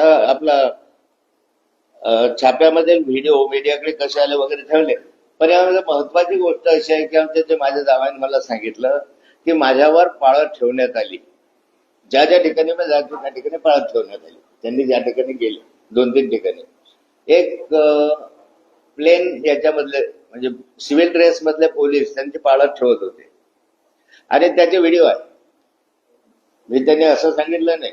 आता आपला छाप्यामध्ये व्हिडिओ मीडियाकडे कसे आले वगैरे ठेवले पण यामध्ये महत्वाची गोष्ट अशी आहे की आमच्या ते माझ्या जावाने मला सांगितलं की माझ्यावर पाळत ठेवण्यात आली. ज्या ज्या ठिकाणी मी जातो त्या ठिकाणी पाळत ठेवण्यात आली. त्यांनी ज्या ठिकाणी गेले दोन तीन ठिकाणी. एक प्लेन याच्यामधले म्हणजे सिव्हिल ड्रेस मधले पोलीस त्यांची पाळत ठेवत होते. आणि त्याचे व्हिडिओ आहे. मी त्यांनी असं सांगितलं नाही.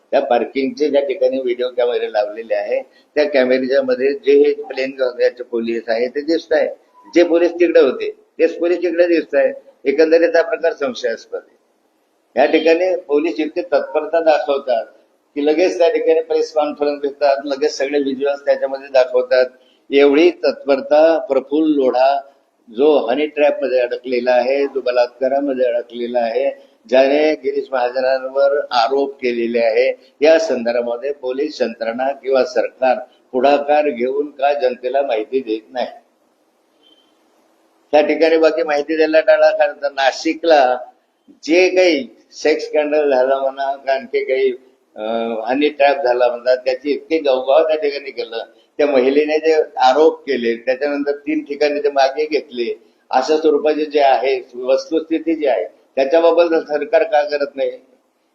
त्या पार्किंगचे ज्या ठिकाणी व्हिडिओ कॅमेरे लावलेले आहे त्या कॅमेऱ्याच्या मध्ये जे हे प्लेन याचे पोलीस आहे ते दिसत आहे. जे पोलीस तिकडे होते तेच पोलीस तिकडे दिसत आहे. एकंदरीत हा प्रकार संशयास्पद आहे. या ठिकाणी पोलीस इतके तत्परता दाखवतात की लगेच त्या ठिकाणी प्रेस कॉन्फरन्स घेतात लगेच सगळे व्हिज्युअल्स त्याच्यामध्ये दाखवतात. एवढी तत्परता प्रफुल्ल लोढा जो हनी ट्रॅपमध्ये अडकलेला आहे जो बलात्कारामध्ये अडकलेला आहे ज्याने गिरीश महाजनांवर आरोप केलेले आहे या संदर्भामध्ये पोलीस यंत्रणा किंवा सरकार पुढाकार घेऊन का जनतेला माहिती देत नाही? त्या ठिकाणी बाकी माहिती द्यायला टाळा कारण तर नाशिकला जे काही सेक्स स्कॅन्डल झाला म्हणा आणखी काही हनी ट्रॅप झाला म्हणतात त्याची इतकी गवगाव त्या ठिकाणी केलं. त्या महिलेने जे आरोप केले त्याच्यानंतर तीन ठिकाणी ते मागे घेतले. अशा स्वरूपाचे जे आहे वस्तुस्थिती जी आहे त्याच्याबाबत सरकार का करत नाही?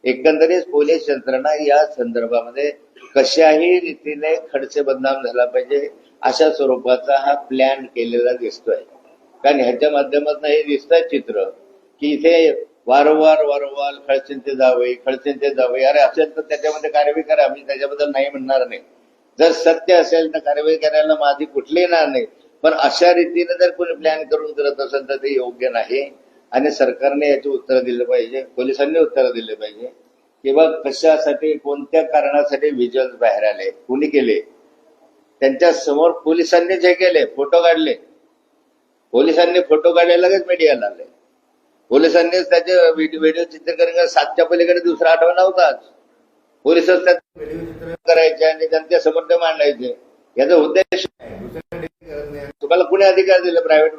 एकंदरीत पोलीस यंत्रणा या संदर्भामध्ये कशाही रीतीने खडसे बदनाम झाला पाहिजे अशा स्वरूपाचा हा प्लॅन केलेला दिसतोय. कारण ह्याच्या माध्यमातून हे दिसतंय चित्र की इथे वारंवार वारंवार खडसेंचे जावे खडसेंचे जावे अरे असेल तर त्याच्यामध्ये कार्यवाही करा मी त्याच्याबद्दल नाही म्हणणार नाही. जर सत्य असेल तर कारवाई करायला माझी कुठली येणार नाही. पण अशा रीतीने जर कोणी प्लॅन करून करत असेल तर ते योग्य नाही. आणि सरकारने याची उत्तर दिलं पाहिजे पोलिसांनी उत्तर दिले पाहिजे किंवा कशासाठी कोणत्या कारणासाठी व्हिज्युअल्स बाहेर आले कुणी केले? त्यांच्यासमोर पोलिसांनी जे केले फोटो काढले. पोलिसांनी फोटो काढले लगेच मीडियाला आले. पोलिसांनीच त्याचे व्हिडिओ चित्रीकरण सातच्या पलीकडे दुसरा आठवण नव्हताच व्हिडिओ चित्रीकरण करायचे आणि त्यांच्यासमोर ते मांडायचे. याचा उद्देश. तुम्हाला कुणी अधिकार दिले प्रायव्हेट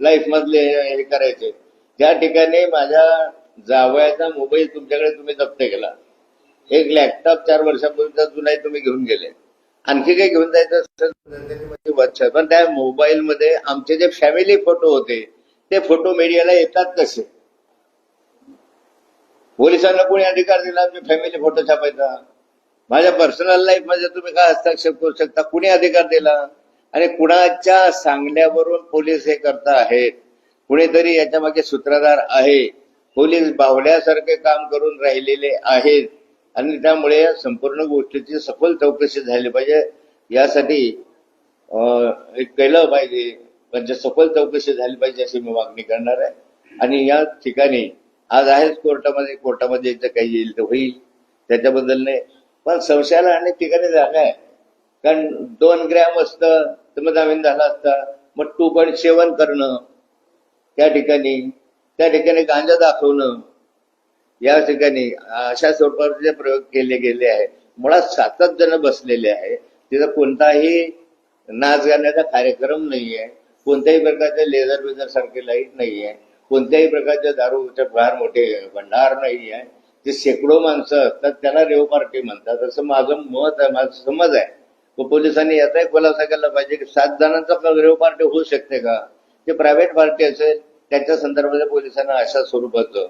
लाईफ मधले हे करायचे? त्या ठिकाणी माझ्या जावयाचा मोबाईल तुमच्याकडे तुम्ही जप्त केला एक लॅपटॉप चार वर्षापूर्वीचा जुनाही तुम्ही घेऊन गेले. आणखी काही घेऊन जायचं असेल पण त्या मोबाईल मध्ये आमचे जे फॅमिली फोटो होते ते फोटो मीडियाला येतात कसे? पोलिसांना कोणी अधिकार दिला आमचे फॅमिली फोटो छापायचा? माझ्या पर्सनल लाईफमध्ये तुम्ही काय हस्तक्षेप करू शकता? कुणी अधिकार दिला? आणि कुणाच्या सांगण्यावरून पोलीस हे करता आहेत? कुणीतरी याच्या मागे सूत्रधार आहे. पोलीस बावड्यासारखे काम करून राहिलेले आहेत. आणि त्यामुळे या संपूर्ण गोष्टीची सखोल चौकशी झाली पाहिजे. यासाठी एक केलं पाहिजे. म्हणजे सखोल चौकशी झाली पाहिजे अशी मी मागणी करणार आहे. आणि या ठिकाणी आज आहेच कोर्टामध्ये कोर्टामध्ये याचं काही येईल तर होईल. त्याच्याबद्दल नाही. पण संशयाला अनेक ठिकाणी जागा आहे. कारण दोन ग्रॅम असतं तर मग जामीन झाला असता. मग टू पॉईंट सेवन करणं त्या ठिकाणी त्या ठिकाणी गांजा दाखवणं या ठिकाणी अशा स्वरूपाचे प्रयोग केले गेले आहे मुळात सातच जण बसलेले आहे तिथं कोणताही नाच गाण्याचा कार्यक्रम नाहीये. कोणत्याही प्रकारचे लेझर वेझर सारखे लाइट नाहीये. कोणत्याही प्रकारचे दारूचे फार मोठे भंडार नाही आहे जे शेकडो माणसं असतात त्याला रेव पार्टी म्हणतात. असं माझं मत आहे माझं समज आहे. पोलिसांनी याचाही खुलासा केला पाहिजे की सात जणांचा रेव पार्टी होऊ शकते का? ते प्रायव्हेट पार्टी असेल त्याच्या संदर्भात पोलिसांना अशा स्वरूपाचं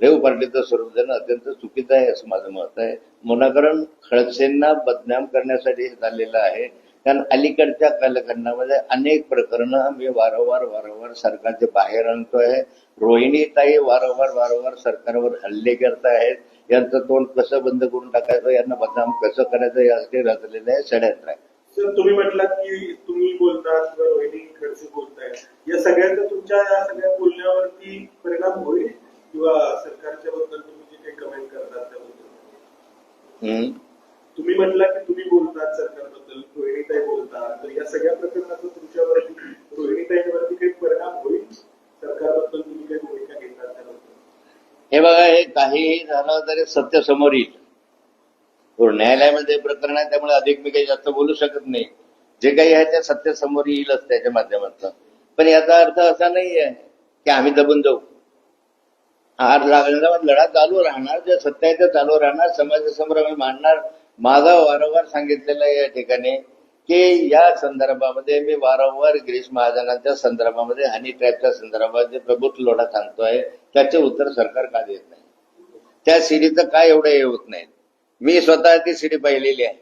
रेव पार्टीचं स्वरूप देणं अत्यंत चुकीचं आहे असं माझं मत आहे. मुनाकरण खडसेंना बदनाम करण्यासाठी हे झालेलं आहे. कारण अलीकडच्या कालखंडामध्ये अनेक प्रकरणं मी वारंवार वारंवार सरकारचे बाहेर आणतोय. रोहिणीताई वारंवार वारंवार सरकारवर हल्ले करत आहेत यांचं तोंड कसं बंद करून टाकायचं यांना बदनाम कसं करायचं यासाठी रचलेलं आहे षडयंत्र आहे सर तुम्ही म्हटलात की तुम्ही बोलता किंवा रोहिणी खडसे बोलताय या सगळ्यांचा तुमच्या या सगळ्या बोलण्यावरती परिणाम होईल किंवा सरकारच्या बद्दल तुम्ही जे काही कमेंट करतात त्याबद्दल? तुम्ही म्हटला की तुम्ही बोलतात सरकारबद्दल रोहिणीताई बोलता तर या सगळ्या प्रकरणाचा तुमच्यावरती रोहिणीताईवरती काही परिणाम होईल? सरकारबद्दल तुम्ही काही भूमिका घेतात त्याबद्दल? हे बघा हे काही झालं तरी सत्य समोर येईल. न्यायालयामध्ये प्रकरण आहे त्यामुळे अधिक मी काही जास्त बोलू शकत नाही. जे काही आहे ते सत्य समोर येईलच त्याच्या माध्यमातून. पण याचा अर्थ असा नाही आहे की आम्ही दबून जाऊ. हा लागणार लढा चालू राहणार जे सत्य आहे ते चालू राहणार समाजासमोर आम्ही मांडणार. माझा वारंवार सांगितलेलं या ठिकाणी की या संदर्भामध्ये मी वारंवार गिरीश महाजनांच्या संदर्भामध्ये हनी ट्रॅपच्या संदर्भात जे प्रभुत्व लोढा सांगतोय त्याचे उत्तर सरकार का देत नाही? त्या सीडीचं काय एवढं हे होत नाही? मी स्वतः ती सीडी पाहिलेली आहे.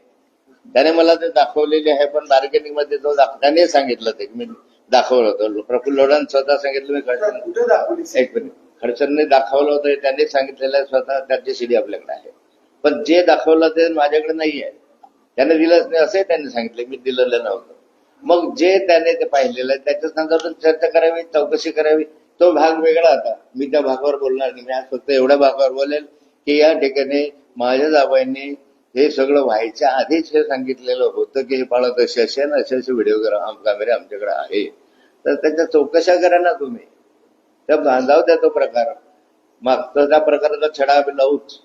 त्याने मला ते दाखवलेली आहे पण बार्गेनिंगमध्ये तो त्याने सांगितलं ते. मी दाखवलं होतं. प्रफुल्ल लोढांनी स्वतः सांगितलं मी दाखवली? एक मिनिट. खडसरने दाखवलं होतं त्यांनी सांगितलेलं आहे स्वतः त्याची सीडी आपल्याकडे आहे. पण जे दाखवलं ते माझ्याकडे नाही आहे. त्याने दिलंच नाही असंही त्यांनी सांगितलं मी दिलेलं नव्हतं. मग जे त्याने ते पाहिलेलं आहे त्याच्या संदर्भात चर्चा करावी चौकशी करावी. तो भाग वेगळा आता मी त्या भागावर बोलणार नाही. मी आज फक्त एवढ्या भागावर बोलेल की या ठिकाणी माझ्या जाबाईंनी हे सगळं व्हायच्या आधीच हे सांगितलेलं होतं की हे पाळत असे असे आणि असे असे व्हिडिओ कॅमेरे आमच्याकडे आहे. तर त्याच्या चौकशा करा ना तुम्ही. त्या बांधाव द्या तो प्रकार. मागचा त्या प्रकाराचा छडा आम्ही लावूच.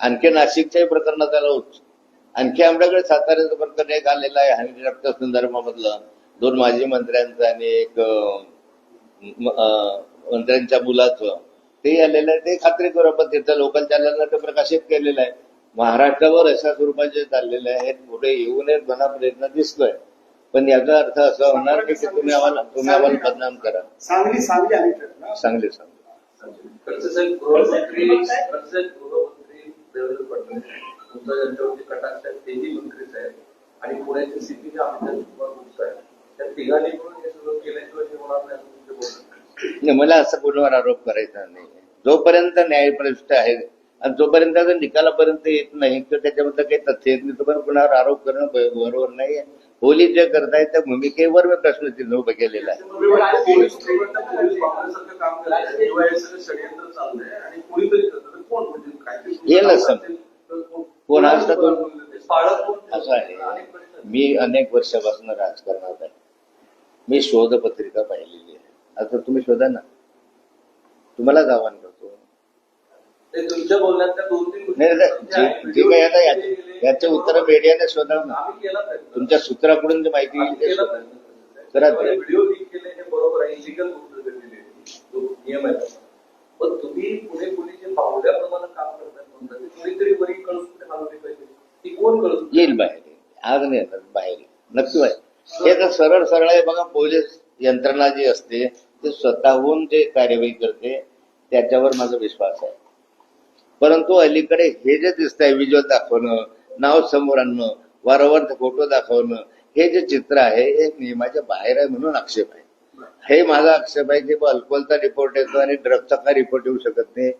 आणखी नाशिकच्याही प्रकरणाचा लावूच. आणखी आमच्याकडे साताऱ्याचं प्रकरण एक आलेलं आहे हानी रक्त संदर्भामधलं. दोन माजी मंत्र्यांचं आणि एक मंत्र्यांच्या मुलाचं. ते आलेलं आहे ते खात्री करू आपण तिथं लोकल चॅनलला ते प्रकाशित केलेलं आहे. महाराष्ट्रावर अशा स्वरूपाचे चाललेले आहेत पुढे येऊ नयेत म्हणा प्रयत्न दिसतोय. पण याचा अर्थ असा होणार की तुम्ही आम्हाला तुम्ही आम्हाला बदनाम करा. सांगली सांगली आणि ठरला चांगले सांग खर्चसाहेब गृहमंत्री खर्चसाहेब गृहमंत्री देवेंद्र फडणवीस तुमचा ज्यांच्यावरती कटाक्ष आहे तेही मंत्रीच आहेत. आणि पुण्याचे सीपी जे अमिताभ कुमार गुप्ता आहेत त्या तिघांनी मिळून हे सगळं केल्याशिवाय हे होणार नाही असं तुमचे बोलणं आहे. नाही, मला असं कोणावर आरोप करायचा नाही. जोपर्यंत न्यायप्रविष्ट आहे आणि जोपर्यंत निकालापर्यंत येत नाही किंवा त्याच्याबद्दल काही तथ्य येत नाही तोपर्यंत कुणावर आरोप करणं ब- बरोबर नाही पोलीस जे करतायत त्या भूमिकेवर मी प्रश्नचिन्ह उभं केलेलं आहे. कोण म्हणजे काहीतरी येईल असं. कोण- आहे. प्रश्न. मी अनेक वर्षापासून राजकारणात आहे. मी शोधपत्रिका पाहिलेली आहे. आता तुम्ही शोधा ना. तुम्हालाच आव्हान करतो ते तुमच्या दोन तीन आता याचे उत्तर मीडियाने शोधाव ना. तुमच्या सूत्राकडून जे माहिती. करा ते. व्हिडिओ लीक केले हे बरोबर आहे इलिगल गोष्ट घडलेली आहे जो नियम आहे त्याचा. पण तुम्ही पुणे पोलीस जे पावल्याप्रमाणे काम करतात म्हणतात ते कोणीतरी वरी कळून कुठे हलवली पाहिजे ती कोण कळून येईल बाहेर. आज नाही येणार बाहेर. नक्की बाहेर हे तर सरळ सरळ आहे बघा पोलीस यंत्रणा जी असते ते स्वतःहून जे कार्यवाही करते त्याच्यावर माझा विश्वास आहे परंतु अलीकडे हे जे दिसतंय विज्युअल दाखवणं नाव समोर आणणं वारंवार फोटो दाखवणं हे जे चित्र आहे हे नियमाच्या बाहेर आहे म्हणून आक्षेप आहे. हे माझा आक्षेप आहे की बुवा अल्कोहोलचा रिपोर्ट येतो आणि ड्रगचा का रिपोर्ट येऊ शकत नाही.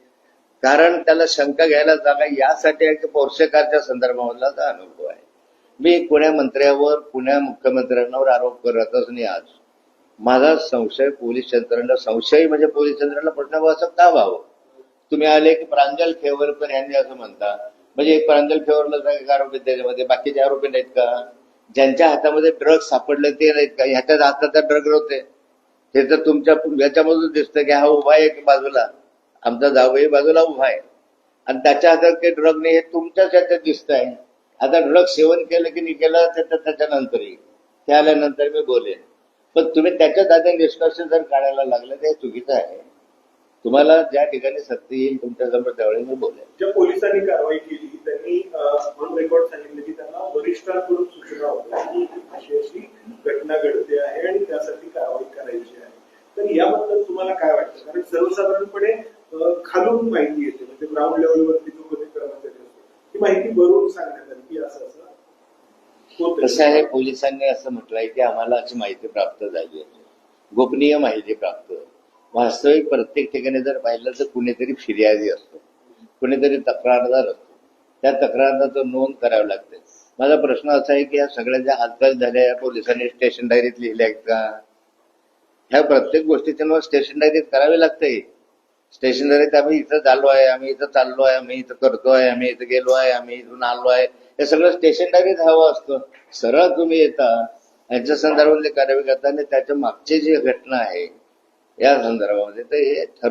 कारण त्याला शंका घ्यायला जागा यासाठी आहे की पोर्शेकारच्या संदर्भामधला अनुभव आहे. मी पुण्या मंत्र्यावर पुण्या मुख्यमंत्र्यांवर आरोप करतच नाही आज. माझा संशय पोलीस यंत्रणा संशय म्हणजे पोलीस यंत्रणा प्रश्न असं का व्हावं तुम्ही आले की प्रांजल फेवरकर यांनी असं म्हणता. म्हणजे एक प्रांजल फेवरला एक आरोपी त्याच्यामध्ये बाकीचे आरोपी नाहीत का? ज्यांच्या हातामध्ये ड्रग सापडले ते नाहीत का? ह्याच्या हातात ड्रग होते हे तर तुमच्या याच्यामधून दिसतं की हा उभा आहे की बाजूला. आमचा जावई बाजूला उभा आहे. आणि त्याच्या हातात काही ड्रग नाही हे तुमच्याच याच्यात दिसत आहे. आता ड्रग सेवन केलं की नाही केलं त्याच्या तर त्याच्यानंतर येईल ते आल्यानंतर मी बोलेन. पण तुम्ही त्याच्या दादा निष्कर्ष जर काढायला लागले ते चुकीचं आहे. तुम्हाला ज्या ठिकाणी सत्य येईल तुमच्यासमोर त्यावेळी मी बोलेन. ज्या पोलिसांनी कारवाई केली त्यांनी ऑन रेकॉर्ड सांगितलं की त्यांना वरिष्ठांकडून सूचना होत्या. की अशी अशी घटना घडते आहे आणि त्यासाठी कारवाई करायची आहे. तर याबद्दल तुम्हाला काय वाटतं? कारण सर्वसाधारणपणे खालून माहिती येते. म्हणजे ग्राउंड लेवलवरती जो कोणी कर्मचारी असतो ती माहिती वरून सांगण्यात आली की असं असं. कसं आहे पोलिसांनी असं म्हटलंय की आम्हाला अशी माहिती प्राप्त झाली आहे. गोपनीय माहिती प्राप्त वास्तविक प्रत्येक ठिकाणी जर पाहिलं तर कुणीतरी फिर्यादी असतो. कुणीतरी तक्रारदार असतो. त्या तक्रारदार नोंद करावी लागते. माझा प्रश्न असा आहे की या सगळ्या ज्या आजकाल झाल्या या पोलिसांनी स्टेशन डायरीत लिहिल्या आहेत का? ह्या प्रत्येक गोष्टीच्या नोंद स्टेशन डायरीत करावी लागते. स्टेशन डायरीत आम्ही इथं झालो आहे आम्ही इथं चाललो आहे आम्ही इथं करतो आहे आम्ही इथं गेलो आहे आम्ही इथून आलो आहे. हे सगळं स्टेशन डायरीत हवं असतं. सरळ तुम्ही येता. यांच्या संदर्भातली कार्यवाही करता आणि त्याच्या मागची जी घटना आहे या संदर्भामध्ये तर हे ठर